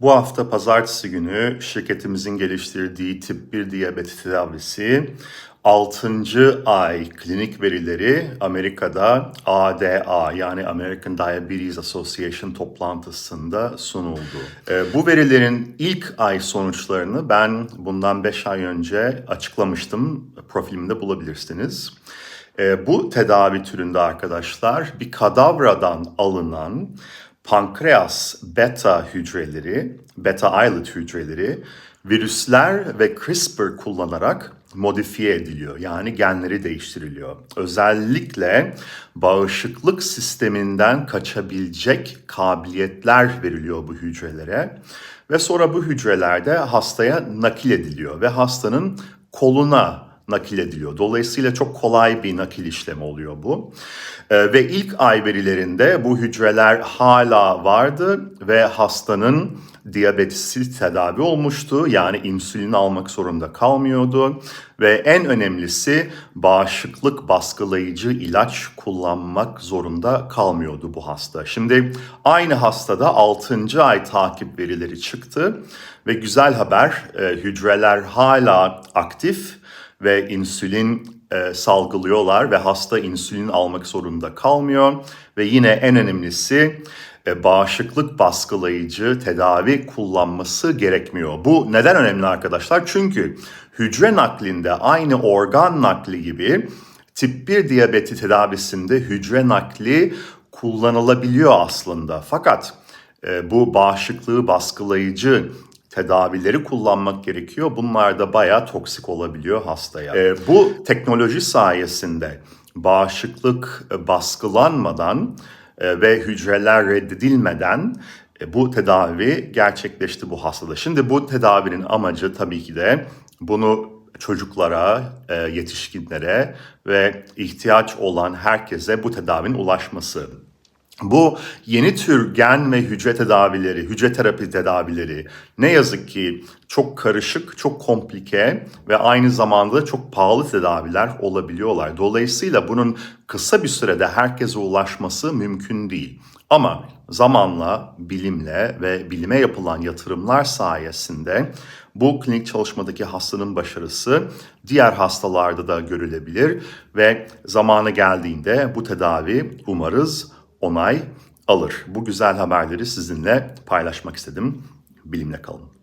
Bu hafta pazartesi günü şirketimizin geliştirdiği tip 1 diyabet tedavisi 6. ay klinik verileri Amerika'da ADA yani American Diabetes Association toplantısında sunuldu. Ee, bu verilerin ilk ay sonuçlarını ben bundan 5 ay önce açıklamıştım. Profilimde bulabilirsiniz. Ee, bu tedavi türünde arkadaşlar bir kadavradan alınan pankreas beta hücreleri, beta islet hücreleri virüsler ve CRISPR kullanarak modifiye ediliyor. Yani genleri değiştiriliyor. Özellikle bağışıklık sisteminden kaçabilecek kabiliyetler veriliyor bu hücrelere ve sonra bu hücrelerde hastaya nakil ediliyor ve hastanın koluna nakil ediliyor. Dolayısıyla çok kolay bir nakil işlemi oluyor bu. Ee, ve ilk ay verilerinde bu hücreler hala vardı ve hastanın diyabetisi tedavi olmuştu. Yani insülin almak zorunda kalmıyordu. Ve en önemlisi bağışıklık baskılayıcı ilaç kullanmak zorunda kalmıyordu bu hasta. Şimdi aynı hastada 6. ay takip verileri çıktı ve güzel haber e, hücreler hala aktif ve insülin e, salgılıyorlar ve hasta insülin almak zorunda kalmıyor ve yine en önemlisi e, bağışıklık baskılayıcı tedavi kullanması gerekmiyor. Bu neden önemli arkadaşlar? Çünkü hücre naklinde aynı organ nakli gibi tip 1 diyabeti tedavisinde hücre nakli kullanılabiliyor aslında. Fakat e, bu bağışıklığı baskılayıcı tedavileri kullanmak gerekiyor. Bunlar da bayağı toksik olabiliyor hastaya. E, bu teknoloji sayesinde bağışıklık e, baskılanmadan e, ve hücreler reddedilmeden e, bu tedavi gerçekleşti bu hastada. Şimdi bu tedavinin amacı tabii ki de bunu çocuklara, yetişkinlere ve ihtiyaç olan herkese bu tedavinin ulaşması. Bu yeni tür gen ve hücre tedavileri, hücre terapi tedavileri ne yazık ki çok karışık, çok komplike ve aynı zamanda çok pahalı tedaviler olabiliyorlar. Dolayısıyla bunun kısa bir sürede herkese ulaşması mümkün değil. Ama zamanla, bilimle ve bilime yapılan yatırımlar sayesinde bu klinik çalışmadaki hastanın başarısı diğer hastalarda da görülebilir ve zamanı geldiğinde bu tedavi umarız onay alır. Bu güzel haberleri sizinle paylaşmak istedim. Bilimle kalın.